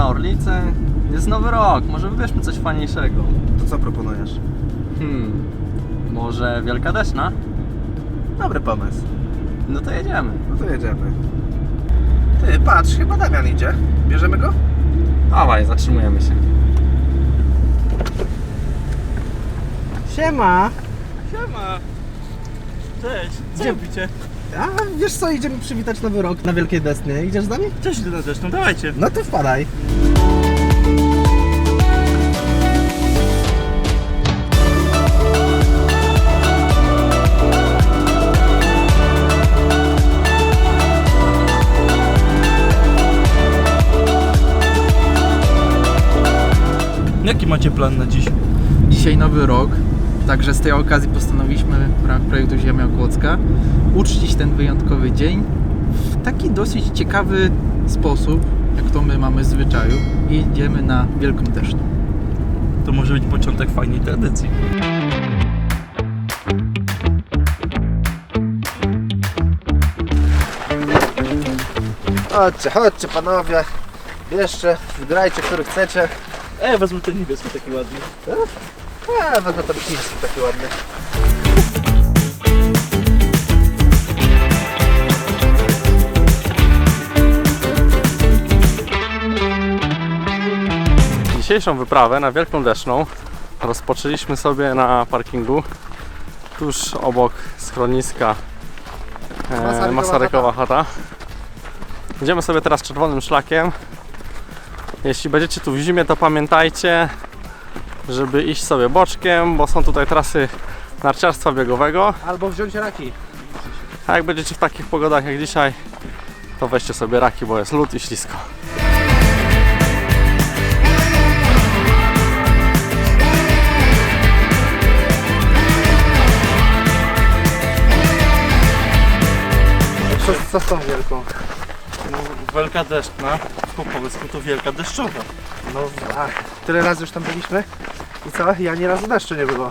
na Orlicę. Jest nowy rok, może wybierzmy coś fajniejszego. To co proponujesz? Hmm, może Wielka Deszna? Dobry pomysł. No to jedziemy. No to jedziemy. Ty, patrz, chyba Damian idzie. Bierzemy go? Dawaj, zatrzymujemy się. Siema! Siema! Cześć, co Gdzie- robicie? A wiesz co, idziemy przywitać nowy rok na Wielkiej Desnie. Idziesz z nami? Cześć do nas zresztą, dawajcie. No to wpadaj. Jaki macie plan na dziś? Dzisiaj nowy rok, także z tej okazji postanowiliśmy w ramach projektu Ziemia Kłodzka uczcić ten wyjątkowy dzień w taki dosyć ciekawy sposób, jak to my mamy w zwyczaju i jedziemy na Wielką Deszczę. To może być początek fajnej tradycji. Chodźcie, chodźcie panowie. Bierzcie, wygrajcie, który chcecie. E, wezmę ten niebieski taki ładny. A, wezmę ten chiński taki ładny. Dzisiejszą wyprawę na Wielką Deszną rozpoczęliśmy sobie na parkingu tuż obok schroniska e, Masarykowa chata. Idziemy sobie teraz czerwonym szlakiem. Jeśli będziecie tu w zimie, to pamiętajcie, żeby iść sobie boczkiem, bo są tutaj trasy narciarstwa biegowego. Albo wziąć raki. A jak będziecie w takich pogodach jak dzisiaj, to weźcie sobie raki, bo jest lód i ślisko. Co, co z tą wielką? No, wielka deszczna, po polsku to wielka deszczowa. No, a, tyle razy już tam byliśmy i co? Ja nie razu deszczu nie było.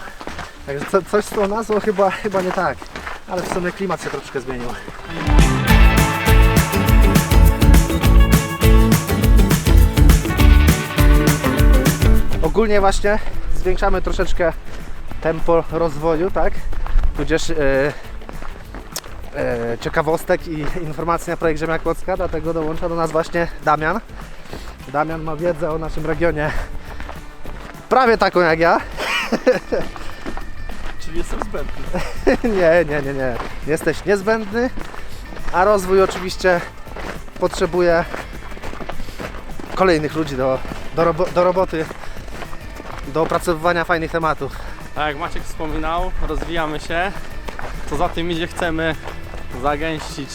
Także co, coś z tą nazwą chyba, chyba nie tak. Ale w sumie klimat się troszkę zmienił. Ogólnie właśnie zwiększamy troszeczkę tempo rozwoju, tak? Tudzież e, e, ciekawostek i informacji na projekt Ziemia Kłodzka, dlatego dołącza do nas właśnie Damian. Damian ma wiedzę o naszym regionie prawie taką jak ja. Czyli jestem zbędny. nie, nie, nie, nie. Jesteś niezbędny, a rozwój oczywiście potrzebuje kolejnych ludzi do, do, robo, do roboty, do opracowywania fajnych tematów. Tak jak Maciek wspominał, rozwijamy się. Co za tym idzie, chcemy zagęścić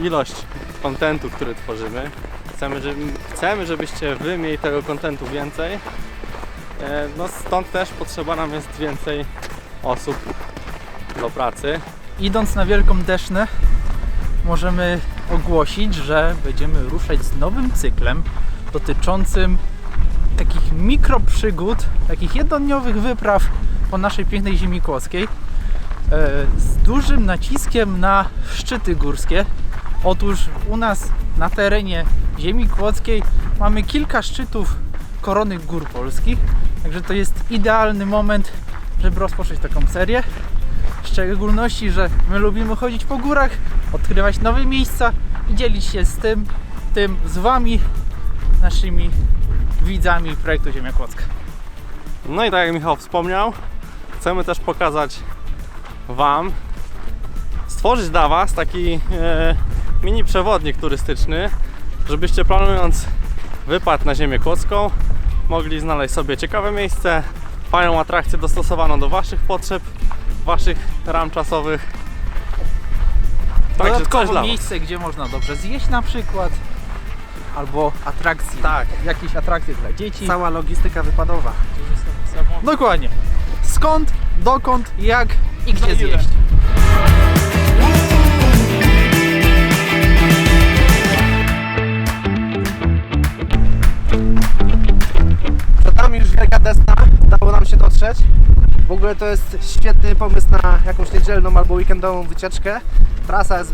ilość kontentu, który tworzymy. Chcemy, żeby, chcemy, żebyście wy mieli tego kontentu więcej. E, No stąd też potrzeba nam jest więcej osób do pracy. Idąc na Wielką Desznę możemy ogłosić, że będziemy ruszać z nowym cyklem dotyczącym takich mikroprzygód, takich jednodniowych wypraw po naszej pięknej ziemi kłodzkiej e, z dużym naciskiem na szczyty górskie. Otóż u nas na terenie ziemi kłodzkiej mamy kilka szczytów korony gór polskich, także to jest idealny moment, żeby rozpocząć taką serię. W szczególności, że my lubimy chodzić po górach, odkrywać nowe miejsca i dzielić się z tym, tym z Wami, naszymi widzami projektu Ziemia Kłodzka. No i tak jak Michał wspomniał, chcemy też pokazać Wam, stworzyć dla Was taki e, mini przewodnik turystyczny, żebyście planując wypad na Ziemię Kłodzką mogli znaleźć sobie ciekawe miejsce, fajną atrakcję dostosowaną do Waszych potrzeb, Waszych ram czasowych. Także Dodatkowo miejsce, gdzie można dobrze zjeść na przykład, albo atrakcje, tak, jakieś atrakcje dla dzieci. Cała logistyka wypadowa. Dokładnie. Skąd, dokąd, jak i gdzie ile? zjeść. Wielka Desna, udało nam się dotrzeć. W ogóle to jest świetny pomysł na jakąś niedzielną albo weekendową wycieczkę. Trasa jest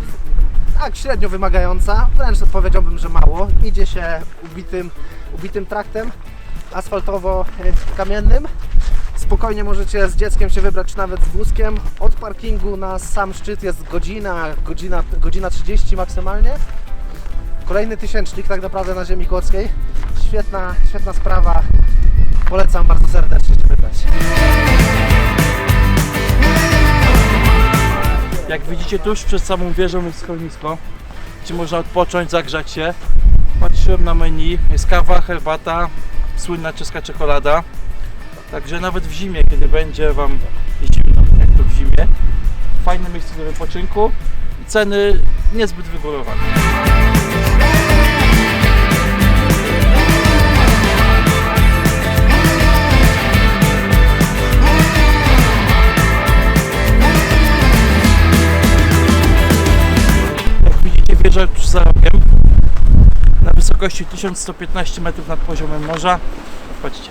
tak średnio wymagająca, wręcz powiedziałbym, że mało. Idzie się ubitym, ubitym traktem asfaltowo-kamiennym. Spokojnie możecie z dzieckiem się wybrać, czy nawet z wózkiem. Od parkingu na sam szczyt jest godzina, godzina, godzina 30 maksymalnie. Kolejny tysięcznik tak naprawdę na ziemi kłodzkiej. Świetna, świetna sprawa. Polecam bardzo serdecznie się wybrać. Jak widzicie tuż przed samą wieżą jest schronisko, gdzie można odpocząć, zagrzać się. Patrzyłem na menu, jest kawa, herbata, słynna czeska czekolada. Także nawet w zimie, kiedy będzie Wam zimno, jak to w zimie, fajne miejsce do wypoczynku ceny niezbyt wygórowane. Tuż za rogiem na wysokości 1115 metrów nad poziomem morza. Patrzcie.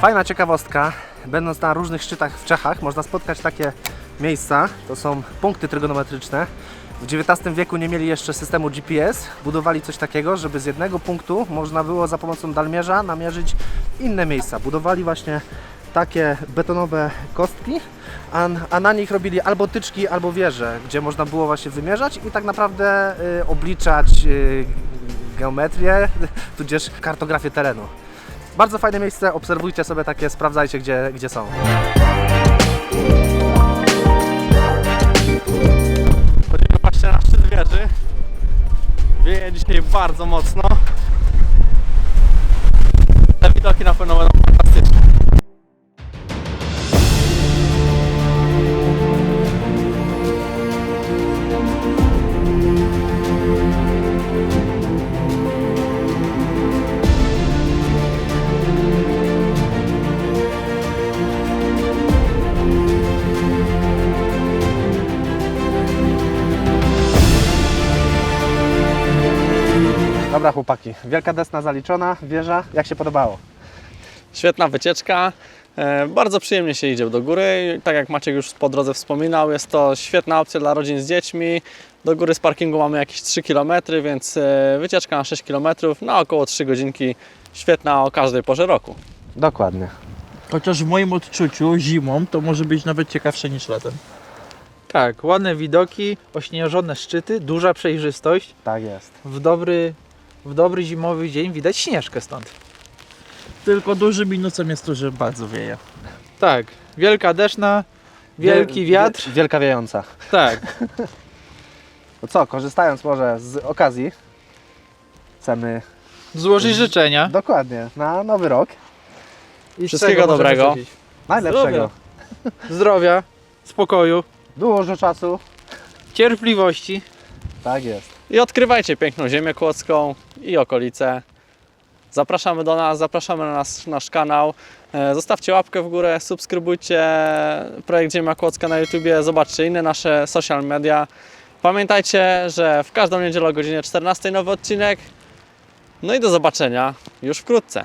Fajna ciekawostka, będąc na różnych szczytach w Czechach, można spotkać takie miejsca, to są punkty trygonometryczne. W XIX wieku nie mieli jeszcze systemu GPS, budowali coś takiego, żeby z jednego punktu można było za pomocą dalmierza namierzyć inne miejsca. Budowali właśnie takie betonowe kostki, a, a na nich robili albo tyczki, albo wieże, gdzie można było właśnie wymierzać i tak naprawdę y, obliczać y, geometrię, tudzież kartografię terenu. Bardzo fajne miejsce, obserwujcie sobie takie, sprawdzajcie gdzie, gdzie są. Bardzo mocno. Te widoki na pewno będą Dobra chłopaki, wielka desna zaliczona, wieża, jak się podobało? Świetna wycieczka. E, Bardzo przyjemnie się idzie do góry. Tak jak Maciek już po drodze wspominał, jest to świetna opcja dla rodzin z dziećmi. Do góry z parkingu mamy jakieś 3 km, więc e, wycieczka na 6 km na około 3 godzinki. Świetna o każdej porze roku. Dokładnie. Chociaż w moim odczuciu zimą to może być nawet ciekawsze niż latem. Tak, ładne widoki, ośnieżone szczyty, duża przejrzystość. Tak jest. W dobry, w dobry zimowy dzień widać śnieżkę stąd. Tylko dużym minusem jest to, że bardzo wieje. Tak, wielka deszna, wielki Wie- wiatr. wie- Wielka wiejąca. Tak, No co, korzystając może z okazji, chcemy złożyć życzenia. dokładnie na nowy rok I z Wszystkiego możemy dobrego. najlepszego. Zdrowia, spokoju, Dużo czasu. cierpliwości. Tak jest. I odkrywajcie piękną ziemię kłodzką i okolice. Zapraszamy do nas, zapraszamy na nasz, nasz kanał. E, Zostawcie łapkę w górę, subskrybujcie projekt Ziemia Kłodzka na YouTubie, zobaczcie inne nasze social media. Pamiętajcie, że w każdą niedzielę o godzinie 14 nowy odcinek. No i do zobaczenia już wkrótce.